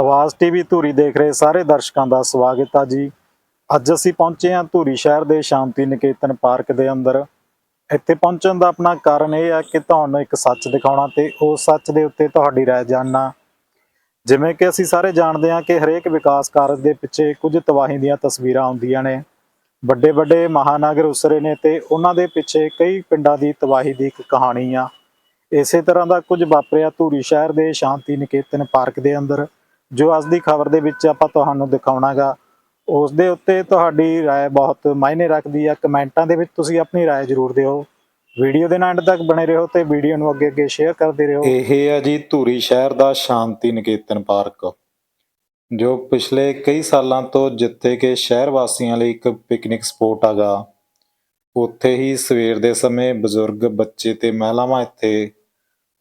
ਆਵਾਜ਼ ਟੀਵੀ ਧੂਰੀ ਦੇਖ ਰਹੇ ਸਾਰੇ ਦਰਸ਼ਕਾਂ ਦਾ ਸਵਾਗਤ ਆ ਜੀ। ਅੱਜ ਅਸੀਂ ਪਹੁੰਚੇ ਹਾਂ ਧੂਰੀ ਸ਼ਹਿਰ ਦੇ ਸ਼ਾਂਤੀ ਨਿਕੇਤਨ ਪਾਰਕ ਦੇ ਅੰਦਰ। ਇੱਥੇ ਪਹੁੰਚਣ ਦਾ ਆਪਣਾ ਕਾਰਨ ਇਹ ਆ ਕਿ ਤੁਹਾਨੂੰ ਇੱਕ ਸੱਚ ਦਿਖਾਉਣਾ ਤੇ ਉਸ ਸੱਚ ਦੇ ਉੱਤੇ ਤੁਹਾਡੀ ਰਾਏ ਜਾਣਨਾ। ਜਿਵੇਂ ਕਿ ਅਸੀਂ ਸਾਰੇ ਜਾਣਦੇ ਹਾਂ ਕਿ ਹਰੇਕ ਵਿਕਾਸ ਕਾਰਜ ਦੇ ਪਿੱਛੇ ਕੁਝ ਤਬਾਹੀ ਦੀਆਂ ਤਸਵੀਰਾਂ ਆਉਂਦੀਆਂ ਨੇ। ਵੱਡੇ ਵੱਡੇ ਮਹਾਨਗਰ ਉਸਰੇ ਨੇ ਤੇ ਉਹਨਾਂ ਦੇ ਪਿੱਛੇ ਕਈ ਪਿੰਡਾਂ ਦੀ ਤਬਾਹੀ ਦੀ ਇੱਕ ਕਹਾਣੀ ਆ। ਇਸੇ ਤਰ੍ਹਾਂ ਦਾ ਕੁਝ ਵਾਪਰਿਆ ਧੂਰੀ ਸ਼ਹਿਰ ਦੇ ਸ਼ਾਂਤੀ ਨਿਕੇਤਨ ਪਾਰਕ ਦੇ ਅੰਦਰ। ਜੋ ਅੱਜ ਦੀ ਖਬਰ ਦੇ ਵਿੱਚ ਆਪਾਂ ਤੁਹਾਨੂੰ ਦਿਖਾਉਣਾਗਾ ਉਸ ਦੇ ਉੱਤੇ ਤੁਹਾਡੀ رائے ਬਹੁਤ ਮਾਇਨੇ ਰੱਖਦੀ ਆ ਕਮੈਂਟਾਂ ਦੇ ਵਿੱਚ ਤੁਸੀਂ ਆਪਣੀ رائے ਜ਼ਰੂਰ ਦਿਓ ਵੀਡੀਓ ਦੇ ਨਾਲ ਐਂਡ ਤੱਕ ਬਣੇ ਰਹੋ ਤੇ ਵੀਡੀਓ ਨੂੰ ਅੱਗੇ ਅੱਗੇ ਸ਼ੇਅਰ ਕਰਦੇ ਰਹੋ ਇਹ ਹੈ ਜੀ ਧੂਰੀ ਸ਼ਹਿਰ ਦਾ ਸ਼ਾਂਤੀ ਨਿਕੇਤਨ ਪਾਰਕ ਜੋ ਪਿਛਲੇ ਕਈ ਸਾਲਾਂ ਤੋਂ ਜਿੱਥੇ ਕਿ ਸ਼ਹਿਰ ਵਾਸੀਆਂ ਲਈ ਇੱਕ ਪਿਕਨਿਕ ਸਪੋਟ ਹੈਗਾ ਉੱਥੇ ਹੀ ਸਵੇਰ ਦੇ ਸਮੇਂ ਬਜ਼ੁਰਗ ਬੱਚੇ ਤੇ ਮਹਿਲਾਵਾਂ ਇੱਥੇ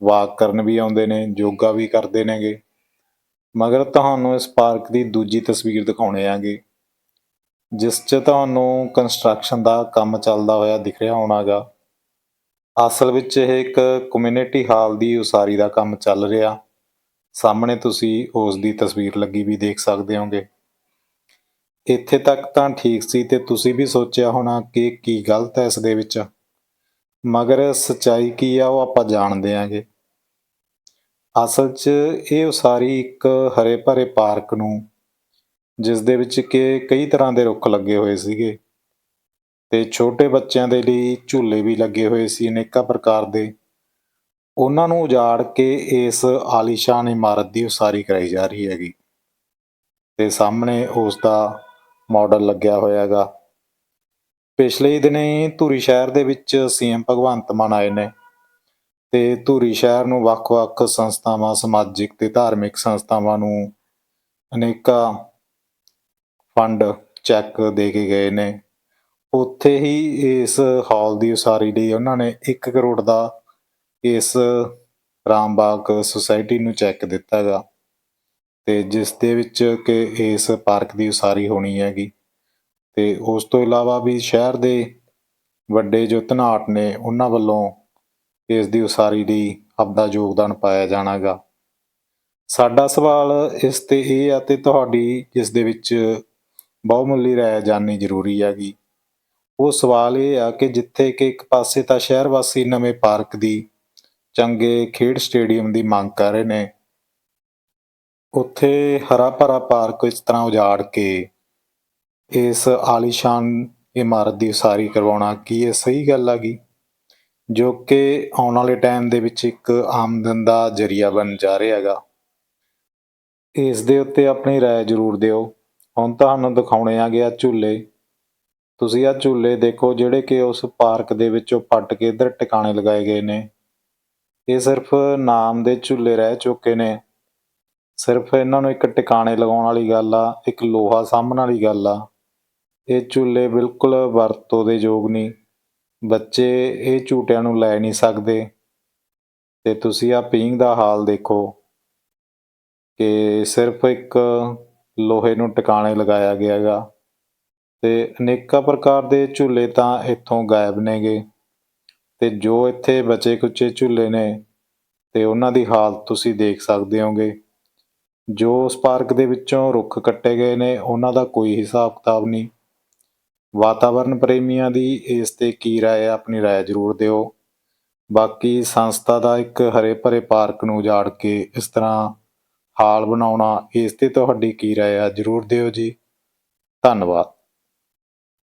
ਵਾਕ ਕਰਨ ਵੀ ਆਉਂਦੇ ਨੇ ਯੋਗਾ ਵੀ ਕਰਦੇ ਨੇਗੇ ਮਗਰ ਤੁਹਾਨੂੰ ਇਸ ਪਾਰਕ ਦੀ ਦੂਜੀ ਤਸਵੀਰ ਦਿਖਾਉਣੇ ਆਂਗੇ, ਜਿਸ 'ਚ ਤੁਹਾਨੂੰ ਕੰਸਟਰਕਸ਼ਨ ਦਾ ਕੰਮ ਚੱਲਦਾ ਹੋਇਆ ਦਿਖ ਰਿਹਾ ਹੋਣਾਗਾ। ਅਸਲ ਵਿੱਚ ਇਹ ਇੱਕ ਕਮਿਊਨਿਟੀ ਹਾਲ ਦੀ ਉਸਾਰੀ ਦਾ ਕੰਮ ਚੱਲ ਰਿਹਾ। ਸਾਹਮਣੇ ਤੁਸੀਂ ਉਸ ਦੀ ਤਸਵੀਰ ਲੱਗੀ ਵੀ ਦੇਖ ਸਕਦੇ ਹੋਗੇ। ਇੱਥੇ ਤੱਕ ਤਾਂ ਠੀਕ ਸੀ ਤੇ ਤੁਸੀਂ ਵੀ ਸੋਚਿਆ ਹੋਣਾ ਕਿ ਕੀ ਗਲਤ ਹੈ ਇਸ ਦੇ ਵਿੱਚ। ਮਗਰ ਸਚਾਈ ਕੀ ਆ ਉਹ ਆਪਾਂ ਜਾਣਦੇ ਆਂਗੇ। ਅਸਲ 'ਚ ਇਹ ਉਸਾਰੀ ਇੱਕ ਹਰੇ ਭਰੇ ਪਾਰਕ ਨੂੰ, ਜਿਸ ਦੇ ਵਿੱਚ ਕਿ ਕਈ ਤਰ੍ਹਾਂ ਦੇ ਰੁੱਖ ਲੱਗੇ ਹੋਏ ਸੀਗੇ ਤੇ ਛੋਟੇ ਬੱਚਿਆਂ ਦੇ ਲਈ ਝੂਲੇ ਵੀ ਲੱਗੇ ਹੋਏ ਸੀ ਅਨੇਕਾਂ ਪ੍ਰਕਾਰ ਦੇ। ਉਹਨਾਂ ਨੂੰ ਉਜਾੜ ਕੇ ਇਸ ਆਲੀਸ਼ਾਨ ਇਮਾਰਤ ਦੀ ਉਸਾਰੀ ਕਰਾਈ ਜਾ ਰਹੀ ਹੈਗੀ ਤੇ ਸਾਹਮਣੇ ਉਸ ਦਾ ਮਾਡਲ ਲੱਗਿਆ ਹੋਇਆ ਹੈਗਾ। ਪਿਛਲੇ ਹੀ ਦਿਨੀ ਧੂਰੀ ਸ਼ਹਿਰ ਦੇ ਵਿੱਚ ਸੀਐਮ ਭਗਵੰਤ ਮਾਨ ਆਏ ਨੇ। ਤੇ ਧੂਰੀ ਸ਼ਹਿਰ ਨੂੰ ਵੱਖ-ਵੱਖ ਸੰਸਥਾਵਾਂ, ਸਮਾਜਿਕ ਤੇ ਧਾਰਮਿਕ ਸੰਸਥਾਵਾਂ ਨੂੰ ਅਨੇਕਾਂ ਫੰਡ ਚੈੱਕ ਦੇ ਕੇ ਗਏ ਨੇ। ਉੱਥੇ ਹੀ ਇਸ ਹਾਲ ਦੀ ਉਸਾਰੀ ਲਈ ਉਹਨਾਂ ਨੇ 1 ਕਰੋੜ ਦਾ ਇਸ ਰਾਮਬਾਗ ਸੁਸਾਇਟੀ ਨੂੰ ਚੈੱਕ ਦਿੱਤਾ ਹੈਗਾ ਤੇ ਜਿਸ ਦੇ ਵਿੱਚ ਕਿ ਇਸ ਪਾਰਕ ਦੀ ਉਸਾਰੀ ਹੋਣੀ ਹੈਗੀ। ਤੇ ਉਸ ਤੋਂ ਇਲਾਵਾ ਵੀ ਸ਼ਹਿਰ ਦੇ ਵੱਡੇ ਜੋ ਧਨਾਟ ਨੇ, ਉਹਨਾਂ ਵੱਲੋਂ ਇਸ ਦੀ ਉਸਾਰੀ ਲਈ ਆਪਦਾ ਯੋਗਦਾਨ ਪਾਇਆ ਜਾਣਾਗਾ। ਸਾਡਾ ਸਵਾਲ ਇਸ ਤੇ ਇਹ ਆ ਤੇ ਤੁਹਾਡੀ ਜਿਸ ਦੇ ਵਿੱਚ ਬਹੁਮੁੱਲੀ ਰਾਏ ਜਾਣਨੀ ਜ਼ਰੂਰੀ ਹੈਗੀ। ਉਹ ਸਵਾਲ ਇਹ ਆ ਕਿ ਜਿੱਥੇ ਕਿ ਇੱਕ ਪਾਸੇ ਤਾਂ ਸ਼ਹਿਰ ਵਾਸੀ ਨਵੇਂ ਪਾਰਕ ਦੀ ਚੰਗੇ ਖੇਡ ਸਟੇਡੀਅਮ ਦੀ ਮੰਗ ਕਰ ਰਹੇ ਨੇ। ਉੱਥੇ ਹਰਾ ਭਰਾ ਪਾਰਕ ਇਸ ਤਰ੍ਹਾਂ ਉਜਾੜ ਕੇ ਇਸ ਆਲੀਸ਼ਾਨ ਇਮਾਰਤ ਦੀ ਉਸਾਰੀ ਕਰਵਾਉਣਾ ਕੀ ਇਹ ਸਹੀ ਗੱਲ ਆ ਗਈ ਜੋ ਕਿ ਆਉਣ ਵਾਲੇ ਟਾਈਮ ਦੇ ਵਿੱਚ ਇੱਕ ਆਮਦਨ ਦਾ ਜ਼ਰੀਆ ਬਣ ਜਾ ਰਿਹਾ ਹੈਗਾ ਇਸ ਦੇ ਉੱਤੇ ਆਪਣੀ رائے ਜ਼ਰੂਰ ਦਿਓ ਹੁਣ ਤੁਹਾਨੂੰ ਦਿਖਾਉਣੇ ਆ ਗਿਆ ਝੂਲੇ ਤੁਸੀਂ ਆ ਝੂਲੇ ਦੇਖੋ ਜਿਹੜੇ ਕਿ ਉਸ ਪਾਰਕ ਦੇ ਵਿੱਚੋਂ ਪੱਟ ਕੇ ਇੱਧਰ ਟਿਕਾਣੇ ਲਗਾਏ ਗਏ ਨੇ ਇਹ ਸਿਰਫ ਨਾਮ ਦੇ ਝੂਲੇ ਰਹਿ ਚੁੱਕੇ ਨੇ ਸਿਰਫ ਇਹਨਾਂ ਨੂੰ ਇੱਕ ਟਿਕਾਣੇ ਲਗਾਉਣ ਵਾਲੀ ਗੱਲ ਆ ਇੱਕ ਲੋਹਾ ਸਾਂਭਣ ਵਾਲੀ ਗੱਲ ਆ ਇਹ ਝੂਲੇ ਬਿਲਕੁਲ ਵਰਤੋਂ ਦੇ ਯੋਗ ਨਹੀਂ ਬੱਚੇ ਇਹ ਝੂਟਿਆਂ ਨੂੰ ਲੈ ਨਹੀਂ ਸਕਦੇ ਤੇ ਤੁਸੀਂ ਆ ਪੀਂਘ ਦਾ ਹਾਲ ਦੇਖੋ ਕਿ ਸਿਰਫ ਇੱਕ ਲੋਹੇ ਨੂੰ ਟਿਕਾਣੇ ਲਗਾਇਆ ਗਿਆ ਹੈਗਾ ਤੇ ਅਨੇਕਾਂ ਪ੍ਰਕਾਰ ਦੇ ਝੂਲੇ ਤਾਂ ਇੱਥੋਂ ਗਾਇਬ ਨੇਗੇ ਤੇ ਜੋ ਇੱਥੇ ਬਚੇ ਕੁਚੇ ਝੂਲੇ ਨੇ ਤੇ ਉਹਨਾਂ ਦੀ ਹਾਲਤ ਤੁਸੀਂ ਦੇਖ ਸਕਦੇ ਹੋਗੇ। ਜੋ ਉਸ ਪਾਰਕ ਦੇ ਵਿੱਚੋਂ ਰੁੱਖ ਕੱਟੇ ਗਏ ਨੇ, ਉਹਨਾਂ ਦਾ ਕੋਈ ਹਿਸਾਬ ਕਿਤਾਬ ਨਹੀਂ। ਵਾਤਾਵਰਣ ਪ੍ਰੇਮੀਆਂ ਦੀ ਇਸ ਤੇ ਕੀ ਰਾਏ ਹੈ ਆਪਣੀ ਰਾਏ ਜ਼ਰੂਰ ਦਿਓ। ਬਾਕੀ ਸੰਸਥਾ ਦਾ ਇੱਕ ਹਰੇ ਭਰੇ ਪਾਰਕ ਨੂੰ ਉਜਾੜ ਕੇ ਇਸ ਤਰ੍ਹਾਂ ਹਾਲ ਬਣਾਉਣਾ, ਇਸ ਤੇ ਤੁਹਾਡੀ ਕੀ ਰਾਏ ਆ, ਜ਼ਰੂਰ ਦਿਓ ਜੀ। ਧੰਨਵਾਦ।